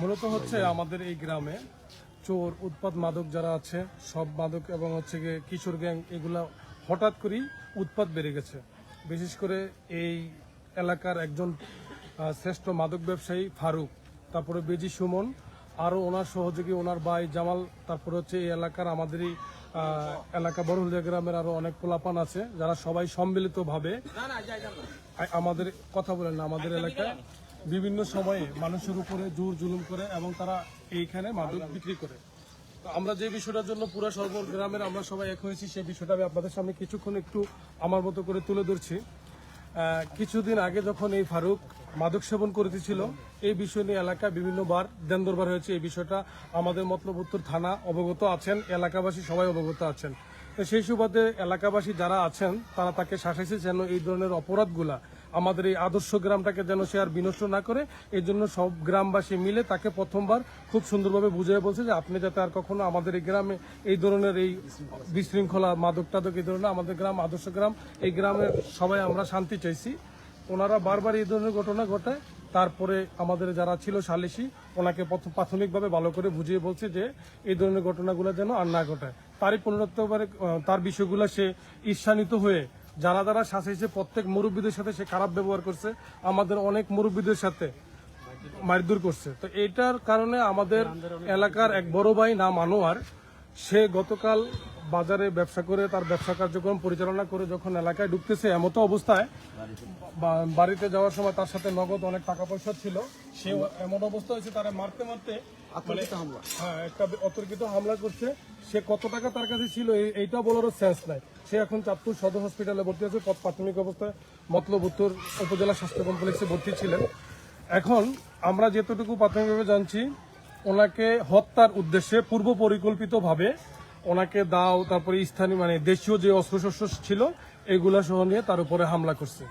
মূলত হচ্ছে আমাদের এই গ্রামে চোর উৎপাদ মাদক যারা আছে সব মাদক এবং হচ্ছে গিয়ে কিশোর গ্যাং এগুলা হঠাৎ করেই উৎপাদ বেড়ে গেছে। বিশেষ করে এই এলাকার একজন শ্রেষ্ঠ মাদক ব্যবসায়ী ফারুক তারপরে বেজি সুমন আরও ওনার সহযোগী ওনার ভাই জামাল তারপরে হচ্ছে এই এলাকার আমাদেরই এলাকা বড়হলদিয়া গ্রামের আরও অনেক পোলাপান আছে যারা সবাই সম্মিলিতভাবে আমাদের কথা বলেন না আমাদের এলাকায় বিভিন্ন সময়ে মানুষের উপরে জোর জুলুম করে এবং তারা এইখানে মাদক বিক্রি করে। আমরা যে বিষয়টার জন্য পুরো সর্ব গ্রামের আমরা সবাই এক হয়েছি, সেই বিষয়টা আমি আপনাদের সামনে কিছুক্ষণ একটু আমার মতো করে তুলে ধরছি। কিছুদিন আগে যখন এই ফারুক মাদক সেবন করতেছিল এই বিষয় নিয়ে এলাকায় বিভিন্নবার দেন দরবার হয়েছে। এই বিষয়টা আমাদের মতলব উত্তর থানা অবগত আছেন, এলাকাবাসী সবাই অবগত আছেন। তো সেই সুবাদে এলাকাবাসী যারা আছেন, তারা তাকে শাসাইছে যেন এই ধরনের অপরাধগুলা আমাদের এই আদর্শ গ্রামটাকে যেন সে আর বিনষ্ট না করে এই জন্য সব গ্রামবাসী মিলে তাকে প্রথমবার খুব সুন্দরভাবে বুঝিয়ে বলছে যে আপনি যাতে আর কখনো আমাদের এই গ্রামে এই ধরনের এই বিশৃঙ্খলা, মাদক টাদক এই ধরনের আমাদের গ্রাম, আদর্শ গ্রাম, এই গ্রামের সবাই আমরা শান্তি চাইছি। ওনারা বারবার এই ধরনের ঘটনা ঘটায়। তারপরে আমাদের যারা ছিল সালিশি, ওনাকে প্রথম প্রাথমিকভাবে ভালো করে বুঝিয়ে বলছে যে এই ধরনের ঘটনাগুলো যেন আর না ঘটায়। তারই পুনরুত্তরে তার বিষয়গুলো সে ঈর্ষান্বিত হয়ে যারা যারা শাসাইছে প্রত্যেক মুরব্বীদের সাথে সে খারাপ ব্যবহার করছে আমাদের অনেক মুরব্বীদের সাথে মারধর করছে। তো এটার কারণে আমাদের এলাকার এক বড় ভাই নাম আনোয়ার সে গতকাল বাজারে ব্যবসা করে তার ব্যবসা কার্যক্রম পরিচালনা করে যখন এলাকায় ঢুকতেছে এমতো অবস্থায় বাড়িতে যাওয়ার সময় তার সাথে নগদ অনেক টাকা পয়সা ছিল সে এমন অবস্থা হয়েছে তারা মারতে মারতে মানে হ্যাঁ একটা অতর্কিত হামলা করছে। সে কত টাকা তার কাছে ছিল এই- এইটা বলারও সেন্স নাই। সে এখন চাঁদপুর সদর হসপিটালে ভর্তি আছে প্রাথমিক অবস্থায় মতলব উত্তর উপজেলা স্বাস্থ্য কমপ্লেক্সে ভর্তি ছিলেন। এখন আমরা যেতটুকু প্রাথমিকভাবে জানছি, ওনাকে হত্যার উদ্দেশ্যে পূর্ব পরিকল্পিতভাবে ওনাকে দাও, তারপরে স্থানীয় মানে দেশীয় যে অস্ত্রশস্ত্র ছিল, এগুলা সহ নিয়ে তার উপরে হামলা করছে।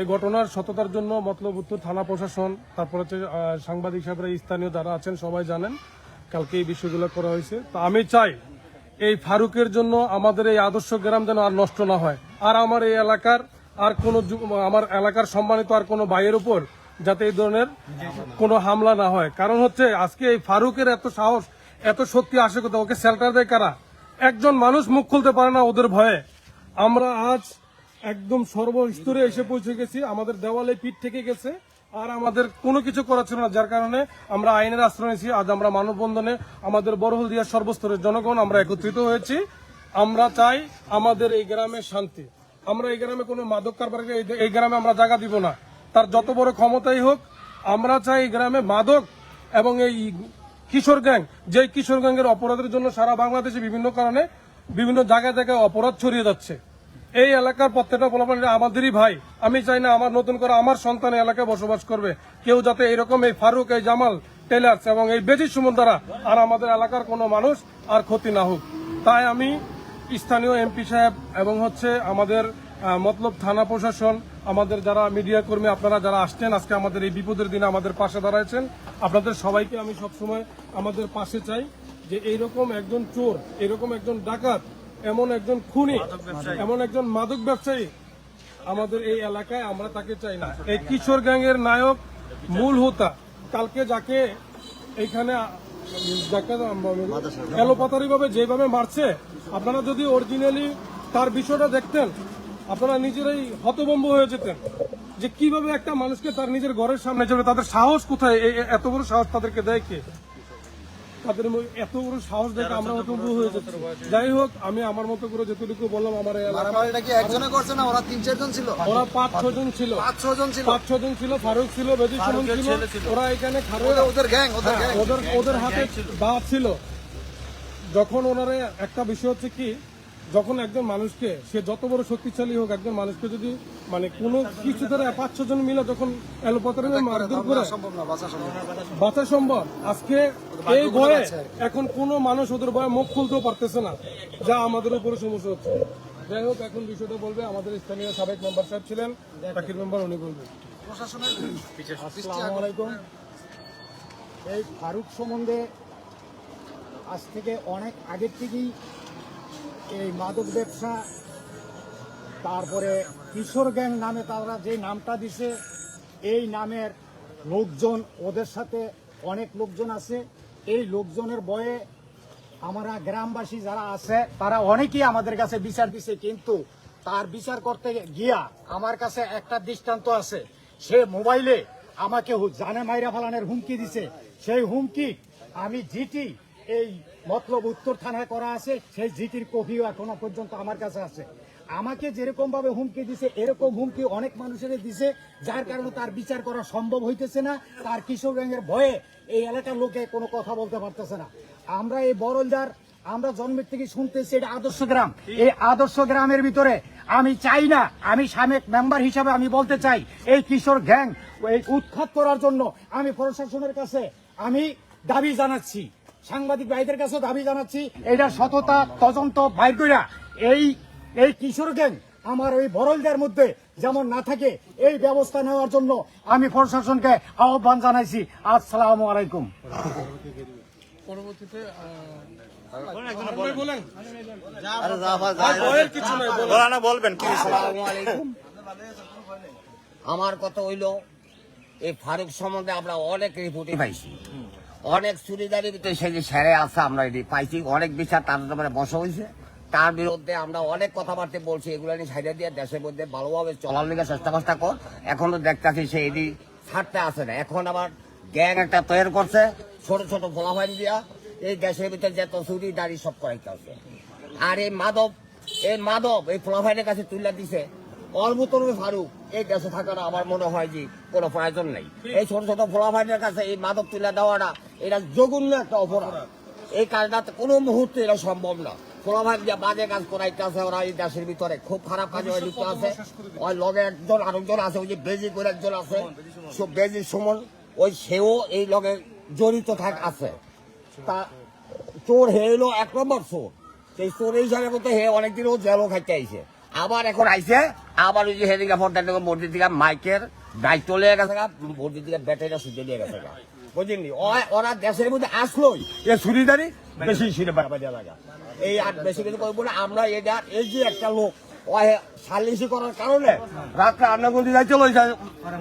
এই ঘটনার সততার জন্য মতলব উত্তর থানা প্রশাসন, তারপর হচ্ছে সাংবাদিক সাহেবরা, স্থানীয় যারা আছেন, সবাই জানেন, কালকে এই বিষয়গুলো করা হয়েছে। তা আমি চাই এই ফারুকের জন্য আমাদের এই আদর্শ গ্রাম যেন আর নষ্ট না হয়। আর আমার এই এলাকার আর কোনো আমার এলাকার সম্মানিত আর কোনো ভাইয়ের উপর যাতে এই ধরনের কোনো হামলা না হয়। কারণ হচ্ছে আজকে এই ফারুকের এত সাহস, এত শক্তি আসে কোথাও ওকে শেল্টার দেয় কারা? একজন মানুষ মুখ খুলতে পারে না ওদের ভয়ে। আমরা আজ একদম সর্বস্তরে এসে পৌঁছে গেছি। আমাদের দেওয়ালে পিঠ থেকে গেছে। আর আমাদের কোনো কিছু করা ছিল না, যার কারণে আমরা আইনের আশ্রয় নিয়েছি, আজ আমরা মানববন্ধনে আমাদের বড়হলদিয়ার সর্বস্তরের জনগণ আমরা একত্রিত হয়েছি। আমরা চাই আমাদের এই গ্রামের শান্তি। আমরা এই গ্রামে কোনো মাদক কারবারকে, এই গ্রামে আমরা জায়গা দিব না। তার যত বড় ক্ষমতাই হোক, আমরা চাই এই গ্রামে মাদক এবং এই কিশোর গ্যাং যে কিশোর গ্যাংয়ের অপরাধের জন্য সারা বাংলাদেশে বিভিন্ন কারণে বিভিন্ন জায়গায় জায়গায় অপরাধ ছড়িয়ে যাচ্ছে। এই এলাকার প্রত্যেকটা বলাপান আমাদেরই ভাই, আমি চাই না আমার নতুন করে আমার সন্তান এলাকায় বসবাস করবে। কেউ যাতে এরকম এই ফারুক, এই জামাল টেলার্স এবং এই বেজি সুমন দ্বারা আর আমাদের এলাকার কোনো মানুষ আর ক্ষতি না হোক। তাই আমি স্থানীয় এমপি সাহেব এবং হচ্ছে আমাদের মতলব থানা প্রশাসন, আমাদের যারা মিডিয়া কর্মী, আপনারা যারা আসছেন, আজকে আমাদের এই বিপদের দিনে আমাদের পাশে দাঁড়াইছেন। আপনাদের সবাইকে আমি সবসময় আমাদের পাশে চাই যে এইরকম একজন চোর এরকম একজন ডাকাত এমন একজন খুনি এমন একজন মাদক ব্যবসায়ী আমাদের এই এলাকায় আমরা তাকে চাই না। এই কিশোর গ্যাংয়ের নায়ক মূল হোতা। কালকে যাকে এইখানে এলোপাতারি ভাবে যেভাবে মারছে আপনারা যদি অরিজিনালি তার বিষয়টা দেখতেন আপনারা নিজেরাই হতভম্ব হয়ে যেতেন। যে কীভাবে একটা মানুষকে তার নিজের ঘরের সামনে যাবে তাদের সাহস কোথায় এত বড় সাহস তাদেরকে দেয় কে? তাদের এত বড় সাহস দেখে আমরা হতভম্ব হয়ে যেত যাই হোক আমি আমার মতো করে যতটুকু বললাম আমার মারামারিটা কি একজনে করছে না? ওরা তিন চারজন ছিল? ওরা পাঁচ ছজন ছিল। পাঁচ ছজন ছিল। পাঁচ ছজন ছিল ফারুক ছিল বেদিক সুমন ছিল ওরা এখানে ওদের- ওদের গ্যাং ওদের গ্যাং। ওদের ওদের হাতে বা ছিল। যখন ওনারা একটা বিষয় হচ্ছে কি যখন একজন মানুষকে সে যত বড় শক্তিশালী হোক একজন মানুষকে যদি মানে কোনো কিছু ধরে পাঁচ ছজন মিলে যখন এলোপাতারে মারধর করে বাঁচা সম্ভব না। বাঁচা সম্ভব। আজকে এই ভয়ে এখন কোনো মানুষ ওদের ভয়ে মুখ খুলতেও পারতেছে না যা আমাদের উপরে সমস্যা হচ্ছে। যাই হোক এখন বিষয়টা বলবে আমাদের স্থানীয় সাবেক মেম্বার সাহেব ছিলেন পাখির মেম্বার উনি বলবেন। এই ফারুক সম্বন্ধে আজ থেকে অনেক আগের থেকেই এই মাদক ব্যবসা, তারপরে কিশোর গ্যাং নামে তারা যে নামটা দিছে, এই নামের লোকজন, ওদের সাথে অনেক লোকজন আছে। এই লোকজনের বয়ে আমরা গ্রামবাসী যারা আছে, তারা অনেকেই আমাদের কাছে বিচার দিছে, কিন্তু তার বিচার করতে গিয়া আমার কাছে একটা দৃষ্টান্ত আছে। সে মোবাইলে আমাকে জানে মাইরা ফালানের হুমকি দিছে। সেই হুমকি আমি জিটি এই মতলব উত্তর থানায় করা আছে, সেই জিটির কপিও এখনও পর্যন্ত আমার কাছে আছে। আমাকে যেরকম ভাবে হুমকি দিছে, এরকম হুমকি অনেক মানুষের দিছে, যার কারণে তার বিচার করা সম্ভব হইতেছে না। তার কিশোর গ্যাংয়ের ভয়ে এই এলাকার লোকে কোনো কথা বলতে পারতেছে না। আমরা এই বরলদার, আমরা জন্মের থেকে শুনতেছি এটা আদর্শ গ্রাম। এই আদর্শ গ্রামের ভিতরে আমি চাই না, আমি সাবেক মেম্বার হিসাবে আমি বলতে চাই, এই কিশোর গ্যাং উৎখাত করার জন্য আমি প্রশাসনের কাছে আমি দাবি জানাচ্ছি। সাংবাদিক ভাইদের কাছে দাবি জানাচ্ছি এটা সততা তদন্ত বাইর কইরা। এই এই কিশোর গ্যাং আমার ওই বরলদের মধ্যে যেমন না থাকে এই ব্যবস্থা নেওয়ার জন্য আমি প্রশাসনকে আহ্বান জানাইছি। আলাইকুম। পরবর্তীতে আসসালামু আলাইকুম। আমার কথা হইল এই ফারুক সম্বন্ধে আমরা অনেক রিপোর্টই পাইছি। অনেক চুরিদারির ভিতরে সেই যে সেরে আছে আমরা এটি পাইছি। অনেক বিচার তার মানে বসা হয়েছে। তার বিরুদ্ধে আমরা অনেক কথাবার্তা বলছি, এগুলো নিয়ে সাইডে দিয়ে দেশের মধ্যে ভালোভাবে চলার লিগে চেষ্টা চেষ্টা কর। এখনও দেখতেছি সে এটি ছাড়তে আসে না। এখন আবার গ্যাং একটা তৈরি করছে, ছোট ছোট ফলাফাইন দিয়া। এই দেশের ভিতরে যত চুরি দাড়ি সব করাইতে আছে আর এই মাদব এই মাদব এই ফলাফাইনের কাছে তুলে দিছে অল্পতর ফারুক, এই দেশে থাকাটা আমার মনে হয় যে কোনো প্রয়োজন নেই। এই ছোট ছোট ফলাফাইনের কাছে এই মাদক তুলে দেওয়াটা এটা জঘন্য একটা অপরাধ। এই কাজটা কোনো মুহূর্তে এটা সম্ভব না। ফলাফাইন যে বাজে কাজ করাইতে আছে ওরা এই দেশের ভিতরে খুব খারাপ কাজে ওই লিপ্ত আছে। ওই লগে একজন আরেকজন আছে ওই যে বেজি করে একজন আছে। সব বেজি সুমন। ওই সেও এই লগে জড়িত থাক আছে। তা চোর হে এলো এক নম্বর চোর। সেই চোর হিসাবে করতে হে অনেকদিন ও জেলও খাইতে আইছে। আবার এখন আইছে আবার ওই যে হেদিকে ফোনটা মসজিদ থেকে মাইকের দায়িত্ব লিয়ে গেছে গা, মসজিদ থেকে ব্যাটারিটা সুযোগ নিয়ে গেছে ও- ওরা দেশের মধ্যে আসলোই। এ সুরিদারি বেশি ছিঁড়ে বাড়া লাগা। এই আর বেশি কিছু করব না আমরা এটা এই যে একটা লোক সালিশি করার কারণে রাত্রে আন্নাগুলি যাইতে চলে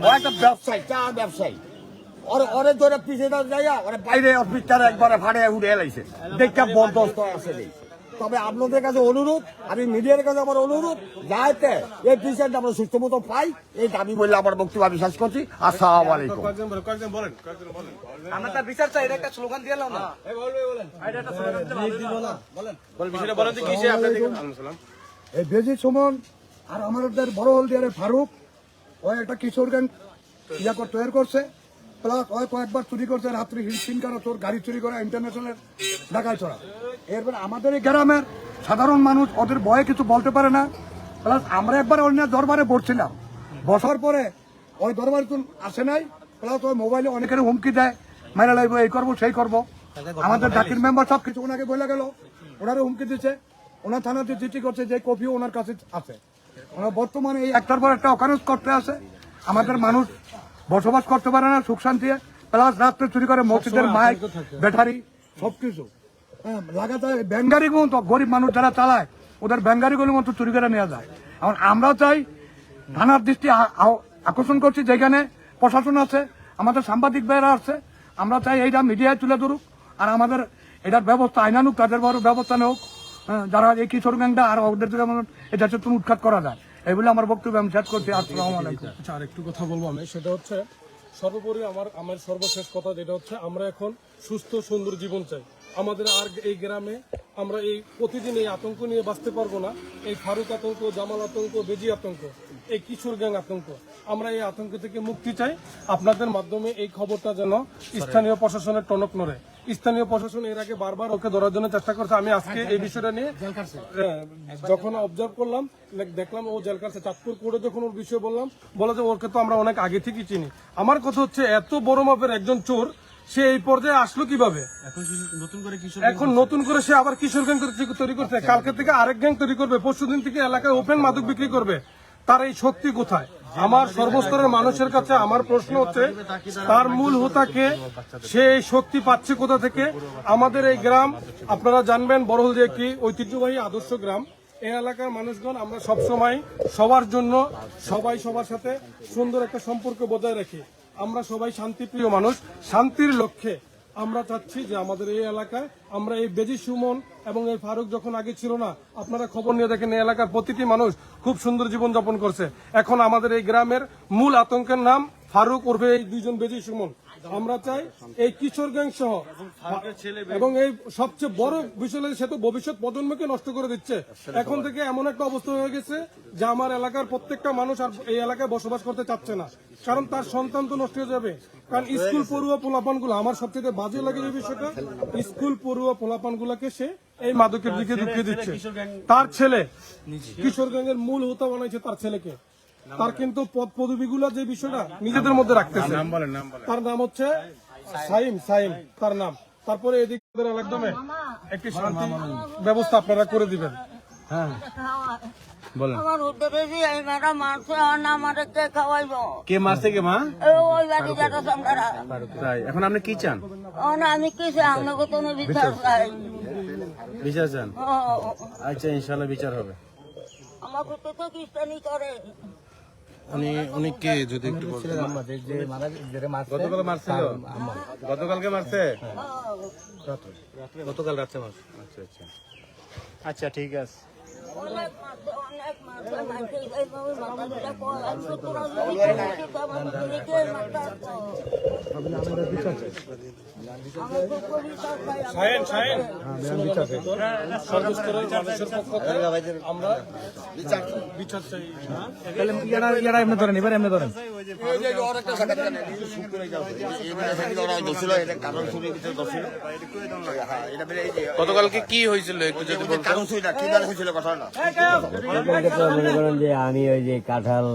ও একটা ব্যবসায়ী চা ব্যবসায়ী। ওরে ওরে ধরে পিছিয়ে দাও যাইয়া ওরে বাইরে অফিসটার একবারে ফাড়ে উঠে এলাইছে দেখা বন্ধস্ত আছে তবে আপনাদের কাছে অনুরোধ আমি মিডিয়ার কাছে আমার অনুরোধ যাইতে এই পেশেন্ট আমরা সুস্থ মতো পাই এই দাবি বললে আমার বক্তব্য আমি শেষ করছি। আসসালামু আলাইকুম। আমরা তার বিচার চাই এটা একটা স্লোগান দিয়ে না। বলেন। বিষয়টা বলেন যে কিসে আপনাদের আলোচনা এই বেজি সুমন আর আমাদের বড় হলদিয়ারের ফারুক ও একটা কিশোর গ্যাং ইয়া কর তৈরি করছে। প্লাস ওই কয়েকবার চুরি করছে রাত্রি হিলফিন করা তোর গাড়ি চুরি করা ইন্টারন্যাশনাল ঢাকায় চড়া। এরপর আমাদের এই গ্রামের সাধারণ মানুষ ওদের ভয়ে কিছু বলতে পারে না। প্লাস আমরা একবার অন্য দরবারে বসছিলাম। বসার পরে ওই দরবারে তো আসে নাই। প্লাস ওই মোবাইলে অনেকের হুমকি দেয়। মেরে লাগবো এই করব সেই করব। আমাদের জাতির মেম্বার সব কিছু ওনাকে বলে গেল। ওনারে হুমকি দিচ্ছে ওনার থানাতে চিঠি করছে যে কপিও ওনার কাছে আছে। ওনার বর্তমানে এই একটার পর একটা অকারেন্স করতে আছে। আমাদের মানুষ বসবাস করতে পারে না সুখ শান্তি প্লাস রাত্রে চুরি করে মসজিদের মাইক ব্যাটারি সবকিছু হ্যাঁ লাগাতার ব্যাঙ্গারি তো গরিব মানুষ যারা চালায় ওদের ব্যাঙ্গারিগুলো মতো চুরি করে নেওয়া যায়। এখন আমরা চাই থানার দৃষ্টি আকর্ষণ করছি যেখানে প্রশাসন আছে আমাদের সাংবাদিক ভাইয়েরা আছে। আমরা চাই এইটা মিডিয়ায় তুলে ধরুক আর আমাদের এটার ব্যবস্থা আইনানুক তাদের বড় ব্যবস্থা নেওক হ্যাঁ, যারা এই কিশোর গ্যাংটা আর ওদের এটা তুমি উৎখাত করা যায়। এগুলো আমার বক্তব্য আমি শেষ করছি। আসসালামু আলাইকুম। আচ্ছা আর একটু কথা বলব আমি। সেটা হচ্ছে সর্বোপরি আমার আমার সর্বশেষ কথা যেটা হচ্ছে আমরা এখন সুস্থ সুন্দর জীবন চাই। আমাদের আর এই গ্রামে আমরা এই প্রতিদিন এই আতঙ্ক নিয়ে বাঁচতে পারব না। এই ফারুক আতঙ্ক জামাল আতঙ্ক বেজি আতঙ্ক এই কিশোর গ্যাং আতঙ্ক। আমরা এই আতঙ্ক থেকে মুক্তি চাই। আপনাদের মাধ্যমে এই খবরটা যেন স্থানীয় প্রশাসনের টনক নড়ে। স্থানীয় প্রশাসন এর আগে বারবার ওকে ধরার জন্য চেষ্টা করছে। আমি আজকে এই বিষয়টা নিয়ে যখন অবজার্ভ করলাম দেখলাম ও জেল কাটছে চাঁদপুর কোর্টে যখন ওর বিষয়ে বললাম বলে যে ওকে তো আমরা অনেক আগে থেকেই চিনি। আমার কথা হচ্ছে এত বড় মাপের একজন চোর সে এই পর্যায়ে আসলো কীভাবে? এখন নতুন করে সে আবার কিশোর গ্যাং তৈরি করছে। কালকে থেকে আরেক গ্যাং তৈরি করবে। পরশুদিন থেকে এলাকায় ওপেন মাদক বিক্রি করবে। তার এই শক্তি কোথায়? আমার সর্বস্তরের মানুষের কাছে আমার প্রশ্ন হচ্ছে, তার মূল হোতাকে সে শক্তি পাচ্ছে কোথা থেকে? আমাদের এই গ্রাম, আপনারা জানবেন বড়হল যে একটি ঐতিহ্যবাহী আদর্শ গ্রাম। এই এলাকার মানুষগণ, আমরা সব সময় সবার জন্য, সবাই সবার সাথে সুন্দর একটা সম্পর্ক বজায় রাখি। আমরা সবাই শান্তিপ্রিয় মানুষ, শান্তির লক্ষ্যে আমরা চাচ্ছি যে আমাদের এই এলাকায় আমরা এই বেজি সুমন এবং এই ফারুক যখন আগে ছিল না, আপনারা খবর নিয়ে দেখেন এই এলাকার প্রতিটি মানুষ খুব সুন্দর জীবন যাপন করছে। এখন আমাদের এই গ্রামের মূল আতঙ্কের নাম ফারুক ওরফে এই দুইজন বেজি সুমন। আমরা চাই এই কিশোর গ্যাং সহ এবং এই সবচেয়ে বড় বিষয় সে তো ভবিষ্যৎ প্রজন্মকে নষ্ট করে দিচ্ছে। এখন থেকে এমন একটা অবস্থা হয়ে গেছে যে আমার এলাকার প্রত্যেকটা মানুষ আর এই এলাকায় বসবাস করতে চাচ্ছে না। কারণ তার সন্তান তো নষ্ট হয়ে যাবে। কারণ স্কুল পড়ুয়া পোলাপানগুলো আমার সবচেয়ে বাজে লাগে যে বিষয়টা, স্কুল পড়ুয়া পোলাপান গুলাকে সে এই মাদকের দিকে ঢুকিয়ে দিচ্ছে। তার ছেলে, কিশোর গ্যাংয়ের মূল হোতা বানাইছে তার ছেলেকে। তার কিন্তু পদ পদবিগুলা যে বিষয়টা নিজেদের মধ্যে রাখতেছে। তার নাম হচ্ছে সাইম সাইম তার নাম। তারপরে এদিকে একদমে একটি শান্তি ব্যবস্থা আপনারা করে দিবেন। আমার উদ্ধারে এই ম্যাডাম মারছে আর না আমারে কে খাওয়াইবো। কে মারছে কে মা? ওই বাড়ি যারা সামলারা তাই এখন আপনি কি চান? না আমি কি চাই? কোনো বিচার চাই বিচার চান? আচ্ছা ইনশাল্লাহ বিচার হবে। আমাকে তো তো খ্রিস্টানি করে। উনি উনি কে যদি একটু বলতেন। গতকাল মারছিল? গতকালকে মারছে? গতকাল রাত্রে মারছে। আচ্ছা আচ্ছা। আচ্ছা ঠিক আছে। আমার বিচার চাই গতকালকে কি হয়েছিল একটু যদি কারণ কি দলে হয়েছিল ঘটনা আপনাকে তো মনে করেন যে আমি ওই যে কাঁঠাল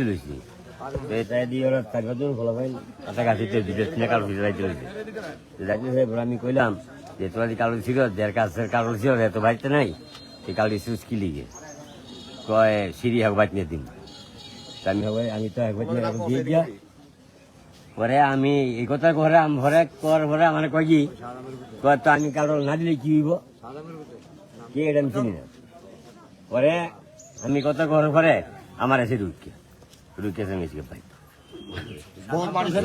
দিয়েছি এটা দিয়ে ওরা চার ফলো দুটো তিনটা যাইতে আমি কইলাম যে তোমার যে কারও ছিল যার কাছের কারও ছিল এত বাড়িতে নাই এই কারও সুচ কি লিগে? কয় সিঁড়ি হোক বাইতে নিয়ে দিন আমি হবে আমি তো দিয়ে দিয়া। পরে আমি এই কথা ঘরে আম ঘরে কর ঘরে আমার কয় কি কয় তো আমি কারও না দিলে কি হইব? কে এটা আমি চিনি না। পরে আমি কত ঘর পরে আমার এসে রুটকে। রুটকে সঙ্গে পাই বহুত মানুষের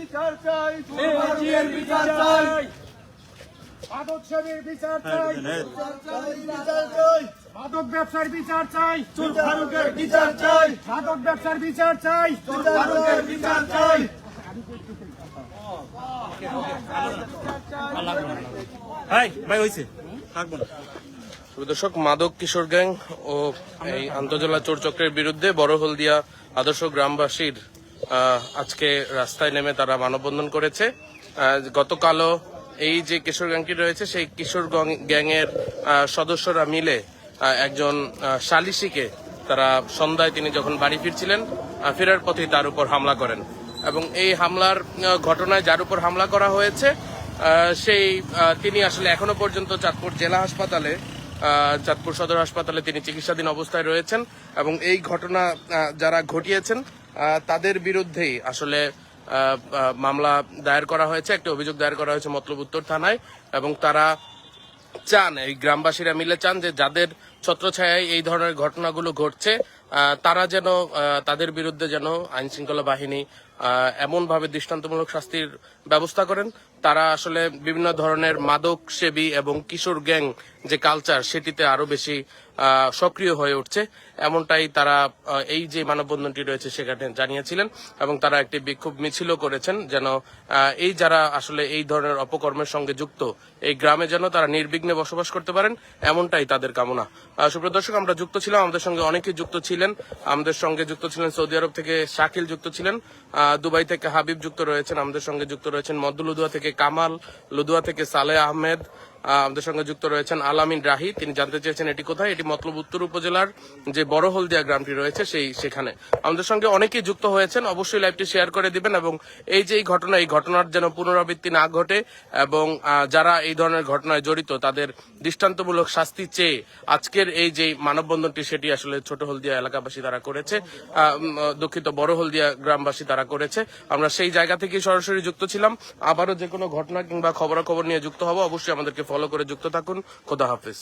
বিচার চাই বিচার চাই। বিচার চাই। মাদক ব্যবসার বিচার চাই। ফারুকের বিচার চাই। মাদক ব্যবসার বিচার চাই। ফারুকের বিচার চাই। দর্শক মাদক কিশোর গ্যাং ও এই আন্তজেলা চোর চক্রের বিরুদ্ধে বড় হলদিয়া আদর্শ গ্রামবাসীর আজকে রাস্তায় নেমে তারা মানববন্ধন করেছে। গতকালও এই যে কিশোর গ্যাংটি রয়েছে, সেই কিশোর গ্যাংয়ের সদস্যরা মিলে একজন সালিসিকে তারা সন্ধ্যায় তিনি যখন বাড়ি ফিরছিলেন ফেরার পথেই তার উপর হামলা করেন। এবং এই হামলার ঘটনায় যার উপর হামলা করা হয়েছে সেই তিনি আসলে এখনও পর্যন্ত চাঁদপুর জেলা হাসপাতালে চাঁদপুর সদর হাসপাতালে তিনি চিকিৎসাধীন অবস্থায় রয়েছেন। এবং এই ঘটনা যারা ঘটিয়েছেন তাদের বিরুদ্ধেই আসলে মামলা দায়ের করা হয়েছে, একটি অভিযোগ দায়ের করা হয়েছে মতলব উত্তর থানায়, এবং তারা চান, এই গ্রামবাসীরা মিলে চান যে যাদের ছত্রছায়ায় এই ধরনের ঘটনাগুলো ঘটছে তারা যেন তাদের বিরুদ্ধে যেন আইন শৃঙ্খলা বাহিনী এমন ভাবে দৃষ্টান্তমূলক শাস্তির ব্যবস্থা করেন। তারা আসলে বিভিন্ন ধরনের মাদক সেবী এবং কিশোর গ্যাং যে কালচার সেটিতে আরও বেশি সক্রিয় হয়ে উঠছে। এমনটাই তারা এই যে মানববন্ধনটি রয়েছে সেখানে জানিয়েছিলেন এবং তারা একটি বিক্ষোভ মিছিলও করেছেন যেন এই যারা আসলে এই ধরনের অপকর্মের সঙ্গে যুক্ত এই গ্রামে যেন তারা নির্বিঘ্নে বসবাস করতে পারেন এমনটাই তাদের কামনা। সুপ্রিয় দর্শক আমরা যুক্ত ছিলাম আমাদের সঙ্গে অনেকেই যুক্ত ছিলেন। আমাদের সঙ্গে যুক্ত ছিলেন সৌদি আরব থেকে শাকিল যুক্ত ছিলেন দুবাই থেকে হাবিব যুক্ত রয়েছেন আমাদের সঙ্গে যুক্ত রয়েছেন মদ্দু লুদুয়া থেকে কামাল লুদুয়া থেকে সালে আহমেদ আহ, আমাদের সঙ্গে যুক্ত রয়েছেন আলামিন রাহি। তিনি জানতে চেয়েছেন এটি কোথায়? এটি মতলব উত্তর উপজেলার যে বড় হলদিয়া গ্রামটি রয়েছে, সেই সেখানে। আমাদের সঙ্গে অনেকেই যুক্ত হয়েছেন, অবশ্যই লাইভটি শেয়ার করে দিবেন এবং এই যে এই ঘটনা, এই ঘটনার যেন পুনরাবৃত্তি না ঘটে এবং যারা এই ধরনের ঘটনায় জড়িত, তাদের দৃষ্টান্তমূলক শাস্তি চেয়ে আজকের এই যে মানববন্ধনটি সেটি আসলে ছোট হলদিয়া এলাকাবাসী তারা করেছে দুঃখিত বড় হলদিয়া গ্রামবাসী তারা করেছে। আমরা সেই জায়গা থেকে সরাসরি যুক্ত ছিলাম। আবারও যে কোনো ঘটনা কিংবা খবরাখবর নিয়ে যুক্ত হব, অবশ্যই আমাদেরকে ফলো করে যুক্ত থাকুন। খোদা হাফিজ।